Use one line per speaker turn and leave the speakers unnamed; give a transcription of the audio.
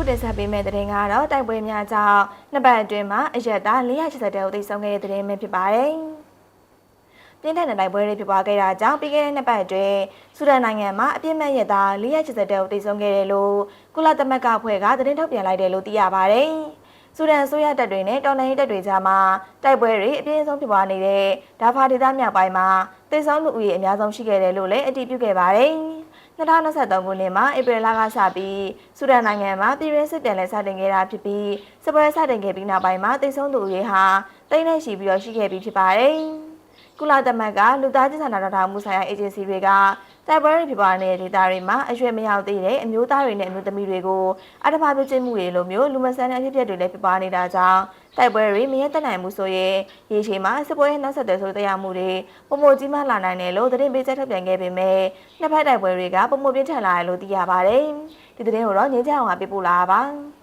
အခုတင်ဆက်ပေးမယ့်သတင်းကတော့တိုက်ပွဲများကြောင့်နှစ်ပတ်အတွင်းမှာအရက်သား480တဲကိုသိဆုံးခဲ့တဲ့သတင်းပဲဖြစ်ပါတယ်။ပြင်းထန်တဲ့တိုက်ပွဲတွေဖြစ်ပွားခဲ့တာကြောင့်ပြီးခဲ့တဲ့နှစ်ပတ်အတွင်းဆူဒန်နိုင်ငံမှာအပြစ်မဲ့ရက်သား480တဲကိုသိဆုံးခဲ့တယ်လို့ကုလသမဂ္ဂအဖွဲ့ကသတင်းထုတ်ပြန်လိုက်တယ်လို့သိရပါတယ်။ဆူဒန်အစိုးရတပ်တွေနဲ့တော်လှန်ရေးတပ်တွေကြားမှာတိုက်ပွဲတွေအပြင်းဆုံးဖြစ်ပွားနေတဲ့ဒါဖာဒေသမြောက်ပိုင်းမှာသိဆုံးလူဦးရေအများဆုံးရှိခဲ့တယ်လို့လည်းအတည်ပြုခဲ့ပါတယ်။ 2023ခုနှစ်မှာဧပြီလကစပြီးဆူဒန်နိုင်ငံမှာပြည်ရင်းစစ်တမ်းလဲစတင်ခဲ့တာဖြစ်ပြီးစစ်ပွဲစတင်ခဲ့ပြီးနောက်ပိုင်းမှာတိတ်ဆုံးသူတွေဟာတိတ်နေရှိပြီးတော့ရှိခဲ့ပြီးဖြစ်ပါတယ်။ ကုလသမဂ္ဂလူသားချင်းစာနာထောက်ထားမှုဆိုင်ရာအေဂျင်စီတွေကတိုက်ပွဲတွေဖြစ်ပွားနေတဲ့ဒေသတွေမှာအရွယ်မရောက်သေးတဲ့အမျိုးသားတွေနဲ့အမျိုးသမီးတွေကိုအထမပြုကျင့်မှုတွေလိုမျိုးလူမဆန်တဲ့အဖြစ်အပျက်တွေလည်းဖြစ်ပွားနေတာကြောင့်တိုက်ပွဲတွေမရဲတက်နိုင်မှုဆိုရင်ရေရှည်မှာစစ်ပွဲရဲ့နောက်ဆက်တွဲဆိုတဲ့တရားမှုတွေပုံမကြီးမှလာနိုင်တယ်လို့သတင်းပေးချက်ထုတ်ပြန်ခဲ့ပေမဲ့နှစ်ဖက်တိုက်ပွဲတွေကပုံမပြင်းထန်လာတယ်လို့သိရပါတယ်။ဒီသတင်းကိုတော့ငင်းကြအောင်ကပြပို့လာပါပါ။